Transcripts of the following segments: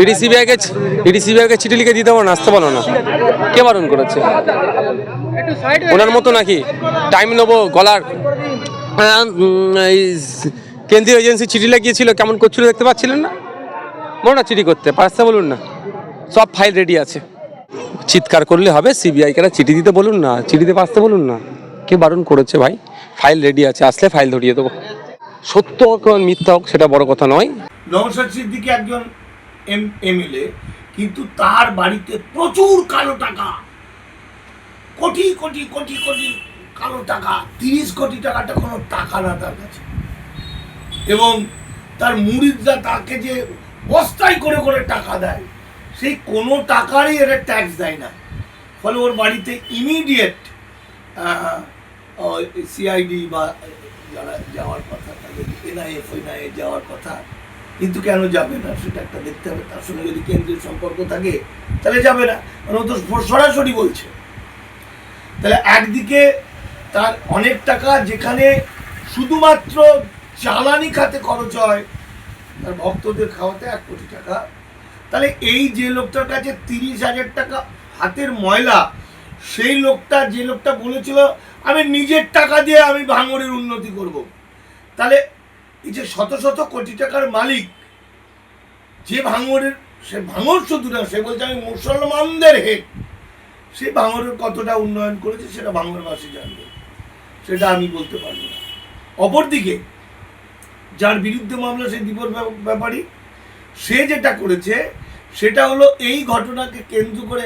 ED সিবিআইকে ED সিবিআইকে চিঠি লিখে দিতে পারো না? আসতে পারো না। কে বারণ করেছে? ওনার মতো নাকি? টাইম নেব, গলার। এই কেন্দ্রীয় এজেন্সি চিঠি লাগিয়েছিল, কেমন করছিল দেখতে পাচ্ছিলেন না? বলো না চিঠি করতে পারতে বলুন না। সব ফাইল রেডি আছে। চিৎকার করলে হবে সিবিআই কেন চিঠি দিতে বলুন না। চিঠি দিতে আসতে বলুন না। কে বারণ করেছে ভাই? ফাইল রেডি আছে, আসলে ফাইল ধরিয়ে দেবো। সত্য হোক মিথ্যা হোক, সেটা বড় কথা নয়। নওশাদ সিদ্দিকী একজন এম এমএলএ কিন্তু তার বাড়িতে প্রচুর কালো টাকা। কোটি কোটি কোটি কোটি কালো টাকা, তিরিশ কোটি টাকাটা কোনো টাকা না তার কাছে। এবং তার মুরিদরা তাকে যে বস্তায় করে করে টাকা দেয়, সেই কোনো টাকারই এরা ট্যাক্স দেয় না। ফলে ওর বাড়িতে ইমিডিয়েট সিআইডি বা যারা যাওয়ার কথা, তাদের এনআইএ ফেনআইএ যাওয়ার কথা কিন্তু কেন যাবে না? সেটা একটা দেখতে হবে। তার সঙ্গে যদি কেন্দ্রীয় সম্পর্ক থাকে, তাহলে যাবে না। ও তো সরাসরি বলছে। তাহলে একদিকে তার অনেক টাকা যেখানে শুধুমাত্র জ্বালানি খাতে খরচ হয়, তার ভক্তদের খাওয়াতে এক কোটি টাকা। তাহলে এই যে লোকটার কাছে তিরিশ হাজার টাকা হাতের ময়লা, সেই লোকটা যে লোকটা বলেছিল, আমি নিজের টাকা দিয়ে আমি ভাঙড়ের উন্নতি করব। তাহলে এই যে শত শত কোটি টাকার মালিক, যে ভাঙরের সে ভাঙর শুধু না, সে বলছে আমি মুসলমানদের হেড সে ভাঙড়ের কতটা উন্নয়ন করেছে সেটা ভাঙড়বাসী জানবে। সেটা আমি বলতে পারব না। অপরদিকে, যার বিরুদ্ধে মামলা সেই দীপর ব্যাপারী, সে যেটা করেছে, সেটা হলো এই ঘটনাকে কেন্দ্র করে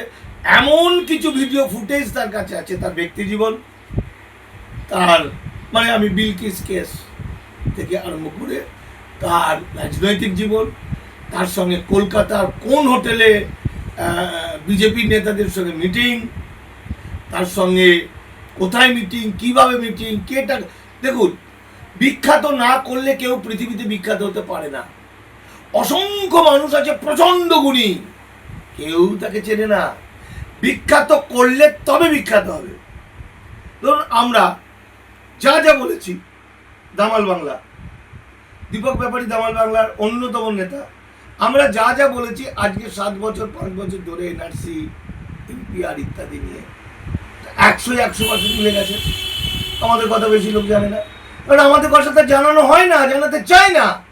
এমন কিছু ভিডিও ফুটেজ তার কাছে আছে, তার ব্যক্তি জীবন, তার মানে আমি বিলকিস কেস থেকে আরম্ভ করে তার রাজনৈতিক জীবন, তার সঙ্গে কলকাতার কোন হোটেলে বিজেপির নেতাদের সঙ্গে মিটিং, তার সঙ্গে কোথায় মিটিং, কীভাবে মিটিং, কে টাকা দেখুন, বিখ্যাত না করলে কেউ পৃথিবীতে বিখ্যাত হতে পারে না। অসংখ্য মানুষ আছে প্রচণ্ড গুণী, কেউ তাকে চেনে না। বিখ্যাত করলে তবে বিখ্যাত হবে। ধরুন আমরা যা যা বলেছি দামাল বাংলা। দীপক ব্যাপারী দামাল বাংলার অন্যতম নেতা। আমরা যা যা বলেছি, আজকে সাত বছর, পাঁচ বছর ধরে এনআরসি এনপিআর ইত্যাদি নিয়ে। একশো একশো পার্সেন্ট মিলে গেছে। আমাদের কথা বেশি লোক জানে না। কারণ আমাদের কথাটা জানানো হয় না, জানাতে চায় না।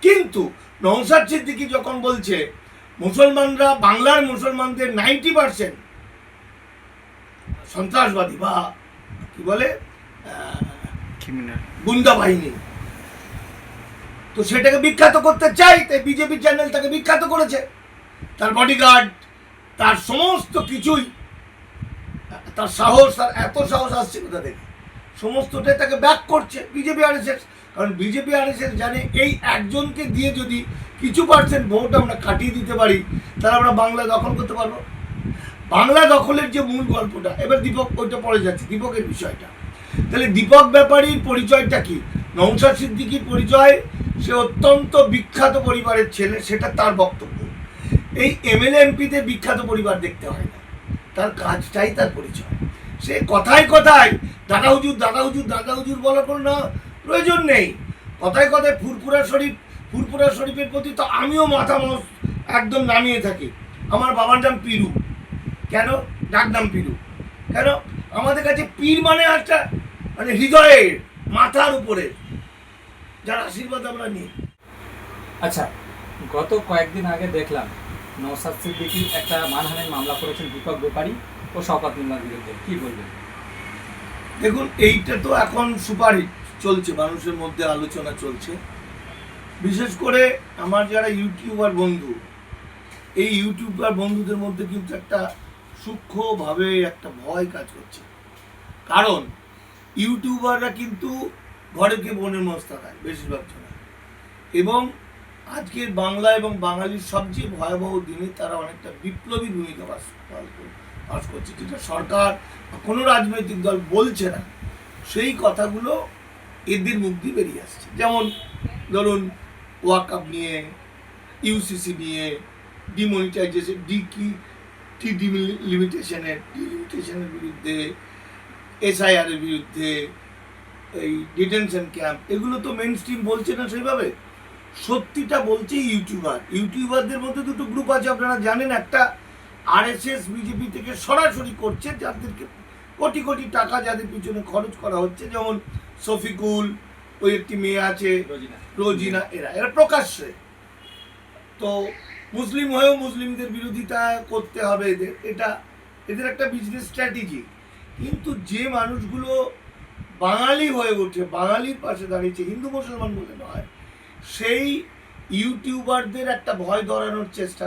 কিন্তু নৌসাদ সিদ্দিকি যখন বলছে, মুসলমানরা, বাংলার মুসলমানদের নাইনটি পার্সেন্ট সন্ত্রাসবাদী বা কি বলে? গুন্ডা বাহিনী। তো সেটাকে বিখ্যাত করতে চাই, তাই বিজেপি চ্যানেল তাকে বিখ্যাত করেছে। তার বডিগার্ড তার সমস্ত কিছুই, তার সাহস, তার এত সাহস আসছে কোথা থেকে? সমস্তটাই তাকে ব্যাক করছে বিজেপি আরএসএস কারণ বিজেপি আরএসএস জানে এই একজনকে দিয়ে যদি কিছু পার্সেন্ট ভোট আমরা কাটিয়ে দিতে পারি, তাহলে আমরা বাংলা দখল করতে পারব। বাংলা দখলের যে মূল গল্পটা, এবার দীপক, ওইটা পড়ে যাচ্ছে, দীপকের বিষয়টা। তাহলে দীপক ব্যাপারীর পরিচয়টা কি? নৌসাদ সিদ্দিকির পরিচয়, সে অত্যন্ত বিখ্যাত পরিবারের ছেলে, সেটা তার বক্তব্য। এই এমএলএ এমপিতে বিখ্যাত পরিবার দেখতে হয় না। তার কাজটাই তার পরিচয়। সে কথায় কথায়, দাদা হুজুর দাদা হুজুর দাদা হুজুর বলার কোনো না, প্রয়োজন নেই। কথায় কথায় ফুরফুরা শরীফ, ফুরফুরা শরীফের প্রতি তো আমিও মাথা একদম নামিয়ে থাকি। আমার বাবার নাম পিরু। কেন? ডাক নাম পিরু। কেন? আমাদের কাছে পীর মানে একটা মানে হৃদয়ের মাথার উপরে যার আশীর্বাদ আমরা নিই। আচ্ছা গত কয়েকদিন আগে দেখলাম নৌসাদ সিদ্দিকি একটা মানহানির মামলা করেছেন দীপক ব্যাপারী ও শওকত মোল্লার বিরুদ্ধে। কি বলবেন? দেখুন এইটা তো এখন সুপারহিট চলছে মানুষের মধ্যে আলোচনা চলছে। বিশেষ করে আমার যারা ইউটিউবার বন্ধু এই ইউটিউবার বন্ধুদের মধ্যে কিন্তু একটা সূক্ষ্মভাবে একটা ভয় কাজ করছে। কারণ ইউটিউবাররা কিন্তু ঘরে কে বনের মস্তা খায়, বেশিরভাগ সময় এবং আজকের বাংলা এবং বাঙালির সবচেয়ে ভয়াবহ দিনে তারা অনেকটা বিপ্লবী ভূমিকা করে- পাস করছে, যেটা সরকার কোনো রাজনৈতিক দল বলছে না। সেই কথাগুলো এদের মুখ দিয়ে বেরিয়ে আসছে। যেমন ধরুন ওয়াকআপ নিয়ে ইউসিসি নিয়ে ডিমনিটাইজেশন ডি কি টি লিমিটেশনের ডিলিমিটেশনের বিরুদ্ধে এসআইআর এর বিরুদ্ধে এই ডিটেনশন ক্যাম্প এগুলো তো মেন স্ট্রিম বলছে না সেইভাবে? সত্যিটা বলছে ইউটিউবার। ইউটিউবারদের মধ্যে দুটো গ্রুপ আছে আপনারা জানেন একটা আরএসএস বিজেপি থেকে সরাসরি করছে যাদেরকে কোটি কোটি টাকা যাদের পিছনে খরচ করা হচ্ছে যেমন শফিকুল ওই একটি মেয়ে আছে রোজিনা। রোজিনা এরা এরা প্রকাশ্যে। তো মুসলিম হয়েও মুসলিমদের বিরোধিতা করতে হবে এদের। এটা এদের একটা বিজনেস স্ট্র্যাটেজি কিন্তু যে মানুষগুলো বাঙালি হয়ে ওঠে বাঙালির পাশে দাঁড়িয়েছে, হিন্দু মুসলমান বলে নয়, সেই ইউটিউবারদের একটা ভয় ধরানোর চেষ্টা।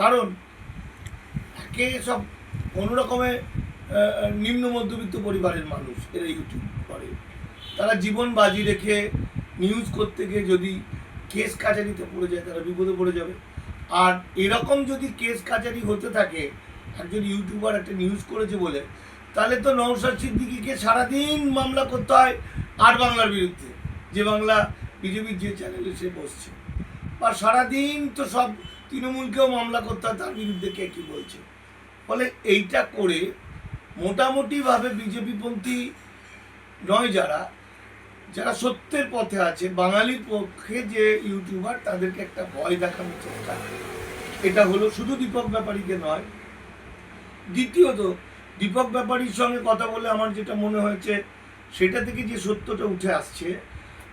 কারণ একে সব কোনো রকমের নিম্ন মধ্যবিত্ত পরিবারের মানুষ এরা ইউটিউব করে। তারা জীবন বাজি রেখে নিউজ করতে গিয়ে যদি কেস কাচারিতে পড়ে যায়, তারা বিপদে পড়ে যাবে। আর এরকম যদি কেস কাচারি হতে থাকে একজন ইউটিউবার একটা নিউজ করেছে বলে, তাহলে তো নৌসাদ সিদ্দিকিকে সারাদিন মামলা করতে হয় আর বাংলার বিরুদ্ধে, যে বাংলা বিজেপির যে চ্যানেলে সে বসছে। বা সারাদিন তো সব তৃণমূলকেও মামলা করতে হয়, তার বিরুদ্ধে কে কী বলছে? ফলে এইটা করে মোটামুটিভাবে বিজেপিপন্থী নয় যারা যারা সত্যের পথে আছে, বাঙালির পক্ষে যে ইউটিউবার, তাদেরকে একটা ভয় দেখানোর চেষ্টা এটা হলো শুধু দীপক ব্যাপারীকে নয় দ্বিতীয়ত দীপক ব্যাপারীর সঙ্গে কথা বলে আমার যেটা মনে হয়েছে সেটা থেকে যে সত্যটা উঠে আসছে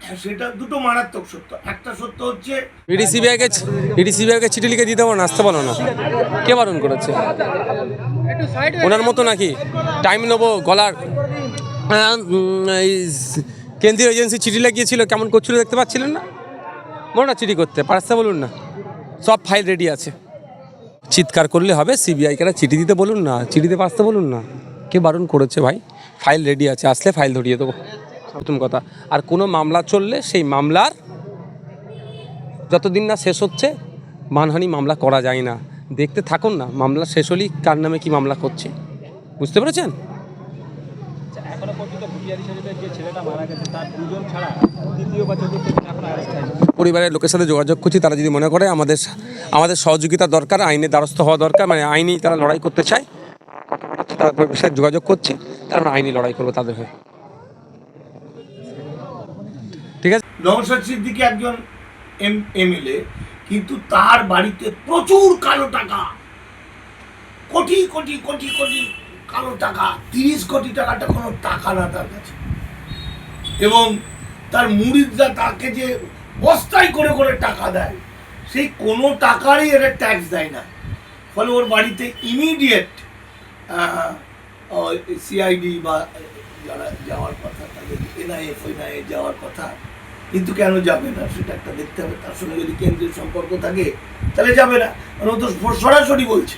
হ্যাঁ, সেটা দুটো মারাত্মক সত্য। একটা সত্য হচ্ছে চিঠি লিখে দিতে পারো আসতে বলো না। কে বারণ করেছে? ওনার মতো নাকি? টাইম নেব গলার। এই কেন্দ্রীয় এজেন্সি চিঠি লাগিয়েছিল কেমন করছিল দেখতে পাচ্ছিলেন না? বলো না চিঠি করতে পারতে বলুন না। সব ফাইল রেডি আছে। চিৎকার করলে হবে সিবিআইকে একটা চিঠি দিতে বলুন না, চিঠি দিতে আসতে বলুন না। কে বারণ করেছে ভাই? ফাইল রেডি আছে, আসলে ফাইল ধরিয়ে দেবো। প্রথম কথা, আর কোনো মামলা চললে সেই মামলার যতদিন না শেষ হচ্ছে, মানহানি মামলা করা যায় না। দেখতে থাকুন না, মামলা শেষ হলেই কার নামে কি মামলা করছে। বুঝতে পেরেছেন? পরিবারের লোকের সাথে যোগাযোগ করছি তারা যদি মনে করে আমাদের আমাদের সহযোগিতা দরকার আইনের দ্বারস্থ হওয়া দরকার মানে আইনি তারা লড়াই করতে চায় তার সাথে যোগাযোগ করছি তারা আইনি লড়াই করব তাদের হয়ে। ঠিক আছে? নওশাদ সিদ্দিকী একজন এম এমএলএ কিন্তু তার বাড়িতে প্রচুর কালো টাকা। কোটি কোটি কোটি কোটি কালো টাকা, তিরিশ কোটি টাকাটা কোনো টাকা না তার কাছে। এবং তার মুরিদরা তাকে যে বস্তায় করে করে টাকা দেয়, সেই কোনো টাকারই এরা ট্যাক্স দেয় না। ফলে ওর বাড়িতে ইমিডিয়েট সিআইডি বা যারা যাওয়ার কথা, তাদের এনআইএ ফেনআইএ যাওয়ার কথা, কিন্তু কেন যাবে না? সেটা একটা দেখতে হবে। তার সঙ্গে যদি কেন্দ্রীয় সম্পর্ক থাকে, তাহলে যাবে না। কারণ তো সরাসরি বলছে।